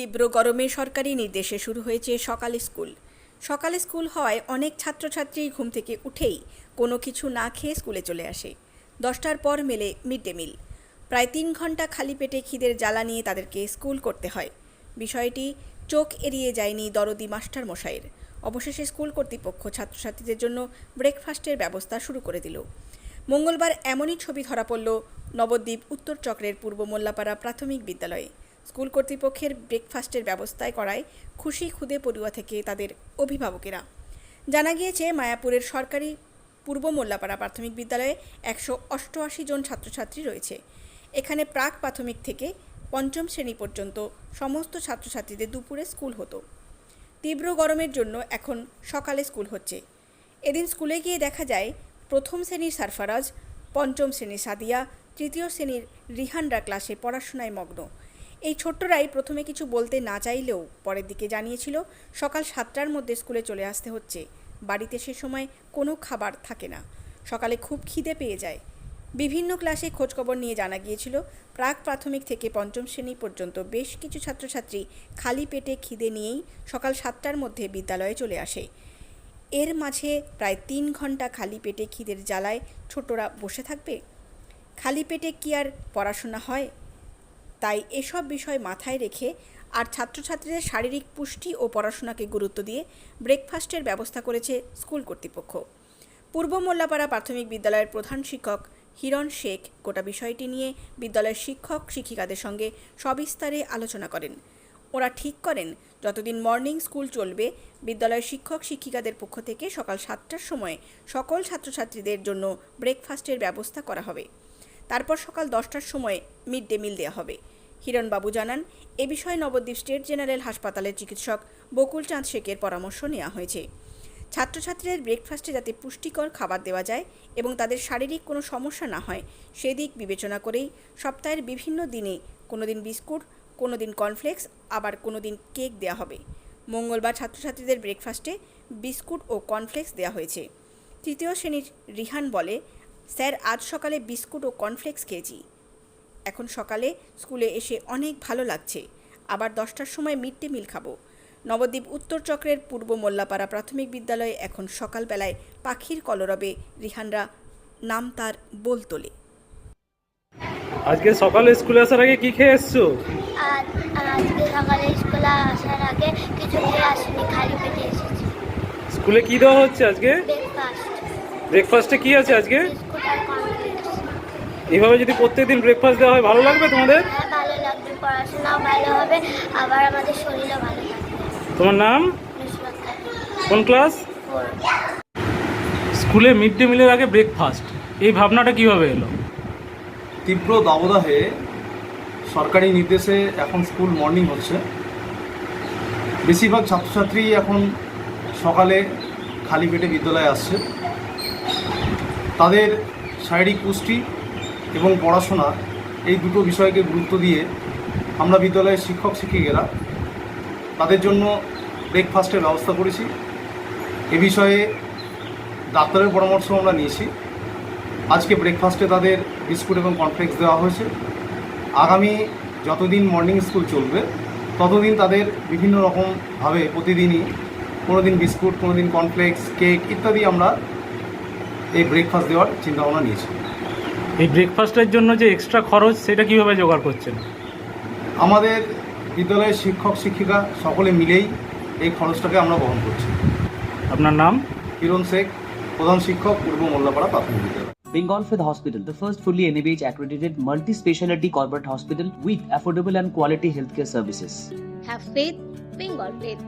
তীব্র গরমে সরকারি নির্দেশে শুরু হয়েছে সকালে স্কুল। সকালে স্কুল হওয়ায় অনেক ছাত্রছাত্রী ঘুম থেকে উঠেই কোনো কিছু না খেয়ে স্কুলে চলে আসে। দশটার পর মেলে মিড ডে মিল। প্রায় তিন ঘণ্টা খালি পেটে খিদের জ্বালা নিয়ে তাদেরকে স্কুল করতে হয়। বিষয়টি চোখ এড়িয়ে যায়নি দরদি মাস্টার মশাইয়ের। অবশেষে স্কুল কর্তৃপক্ষ ছাত্রছাত্রীদের জন্য ব্রেকফাস্টের ব্যবস্থা শুরু করে দিল। মঙ্গলবার এমনই ছবি ধরা পড়ল নবদ্বীপ উত্তর চক্রের পূর্ব মোল্লাপাড়া প্রাথমিক বিদ্যালয়ে। স্কুল কর্তৃপক্ষের ব্রেকফাস্টের ব্যবস্থায় করায় খুশি খুদে পড়ুয়া থেকে তাদের অভিভাবকেরা। জানা গিয়েছে, মায়াপুরের সরকারি পূর্ব মোল্লাপাড়া প্রাথমিক বিদ্যালয়ে একশো অষ্টআশি জন ছাত্রছাত্রী রয়েছে। এখানে প্রাক প্রাথমিক থেকে পঞ্চম শ্রেণি পর্যন্ত সমস্ত ছাত্রছাত্রীদের দুপুরে স্কুল হতো। তীব্র গরমের জন্য এখন সকালে স্কুল হচ্ছে। এদিন স্কুলে গিয়ে দেখা যায়, প্রথম শ্রেণির সারফারাজ, পঞ্চম শ্রেণির সাদিয়া, তৃতীয় শ্রেণির রিহানরা ক্লাসে পড়াশোনায় মগ্ন। এই ছোট্টরাই প্রথমে কিছু বলতে না চাইলেও পরের দিকে জানিয়েছিল, সকাল সাতটার মধ্যে স্কুলে চলে আসতে হচ্ছে। বাড়িতে সে সময় কোনো খাবার থাকে না। সকালে খুব খিদে পেয়ে যায়। বিভিন্ন ক্লাসে খোঁজখবর নিয়ে জানা গিয়েছিল, প্রাক প্রাথমিক থেকে পঞ্চম শ্রেণি পর্যন্ত বেশ কিছু ছাত্রছাত্রী খালি পেটে খিদে নিয়েই সকাল সাতটার মধ্যে বিদ্যালয়ে চলে আসে। এর মাঝে প্রায় তিন ঘণ্টা খালি পেটে খিদের জ্বালায় ছোটরা বসে থাকবে? খালি পেটে কি আর পড়াশোনা হয়? তাই এসব বিষয় মাথায় রেখে আর ছাত্রছাত্রীদের শারীরিক পুষ্টি ও পড়াশোনাকে গুরুত্ব দিয়ে ব্রেকফাস্টের ব্যবস্থা করেছে স্কুল কর্তৃপক্ষ। পূর্ব মোল্লাপাড়া প্রাথমিক বিদ্যালয়ের প্রধান শিক্ষক হিরণ শেখ গোটা বিষয়টি নিয়ে বিদ্যালয়ের শিক্ষক শিক্ষিকাদের সঙ্গে সবিস্তারে আলোচনা করেন। ওরা ঠিক করেন, যতদিন মর্নিং স্কুল চলবে, বিদ্যালয়ের শিক্ষক শিক্ষিকাদের পক্ষ থেকে সকাল সাতটার সময় সকল ছাত্রছাত্রীদের জন্য ব্রেকফাস্টের ব্যবস্থা করা হবে। তারপর সকাল দশটার সময় মিড ডে মিল দেওয়া হবে। হিরণবাবু জানান, এ বিষয়ে নবদ্বীপ স্টেট জেনারেল হাসপাতালের চিকিৎসক বকুল চাঁদ শেখের পরামর্শ নেওয়া হয়েছে। ছাত্রছাত্রীদের ব্রেকফাস্টে যাতে পুষ্টিকর খাবার দেওয়া যায় এবং তাদের শারীরিক কোনো সমস্যা না হয়, সেদিক বিবেচনা করেই সপ্তাহের বিভিন্ন দিনে কোনো দিন বিস্কুট কোনো দিন কর্নফ্লেক্স, আবার কোনো দিন কেক দেওয়া হবে। মঙ্গলবার ছাত্রছাত্রীদের ব্রেকফাস্টে বিস্কুট ও কর্নফ্লেক্স দেওয়া হয়েছে। তৃতীয় শ্রেণির রিহান বলে, স্যার, আজ সকালে বিস্কুট ও কর্নফ্লেক্স খেয়েছি। এখন সকালে স্কুলে এসে অনেক ভালো লাগছে। আবার দশটার সময় মিড ডে মিল খাব। নবদ্বীপ উত্তর চক্রের পূর্ব মোল্লাপাড়া প্রাথমিক বিদ্যালয়ে এখন সকালবেলায় পাখির কলরবে রিহানরা নাম তার বলতলে। আজকে সকালে স্কুলে আসার আগে কি খেয়ে এসছো? আজকে সকালে স্কুলে আসার আগে কিছু খেয়ে আসিনি খালি পেটে এসেছি। স্কুলে কি দেওয়া হচ্ছে আজকে? ব্রেকফাস্ট ব্রেকফাস্টে কি আছে আজকে? এইভাবে যদি প্রত্যেকদিন ব্রেকফাস্ট দেওয়া হয় ভালো লাগবে তোমাদের? হ্যাঁ ভালো লাগবে পড়াশোনাও ভালো হবে আবার আমাদের শরীরও ভালো থাকবে। তোমার নাম? কোন ক্লাস স্কুলে মিড ডে মিলের আগে ব্রেকফাস্ট এই ভাবনাটা কীভাবে এলো? তীব্র দাবদাহে সরকারি নির্দেশে এখন স্কুল মর্নিং হচ্ছে। বেশিরভাগ ছাত্রছাত্রী এখন সকালে খালি পেটে বিদ্যালয়ে আসছে। তাদের শারীরিক পুষ্টি এবং পড়াশোনা এই দুটো বিষয়কে গুরুত্ব দিয়ে আমরা বিদ্যালয়ের শিক্ষক শিক্ষিকেরা তাদের জন্য ব্রেকফাস্টের ব্যবস্থা করেছি। এ বিষয়ে ডাক্তারের পরামর্শ আমরা নিয়েছি। আজকে ব্রেকফাস্টে তাদের বিস্কুট এবং কর্নফ্লেক্স দেওয়া হয়েছে। আগামী যতদিন মর্নিং স্কুল চলবে, ততদিন তাদের বিভিন্ন রকমভাবে প্রতিদিনই কোনো দিন বিস্কুট কোনো দিন কর্নফ্লেক্স কেক ইত্যাদি আমরা এই ব্রেকফাস্ট দেওয়ার চিন্তাভাবনা নিয়েছি। এই ব্রেকফাস্টের জন্য যে এক্সট্রা খরচ সেটা কীভাবে জোগাড় করছেন আমাদের বিদ্যালয়ের শিক্ষক শিক্ষিকা সকলে মিলেই এই খরচটাকে আমরা বহন করছি আপনার নাম কিরণ শেখ প্রধান শিক্ষক পূর্ব মোল্লাপাড়া প্রাথমিক বিদ্যালয় Bengal Fifth Hospital, the first fully NABH accredited multi speciality corporate hospital with affordable and quality healthcare services. Have faith, Bengal faith.